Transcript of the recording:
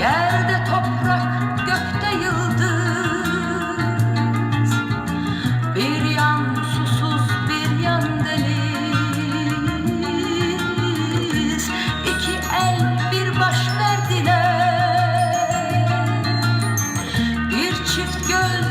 Yerde toprak, gökte yıldız. Bir yan susuz, bir yan deniz. İki el, bir baş verdiler. Bir çift göz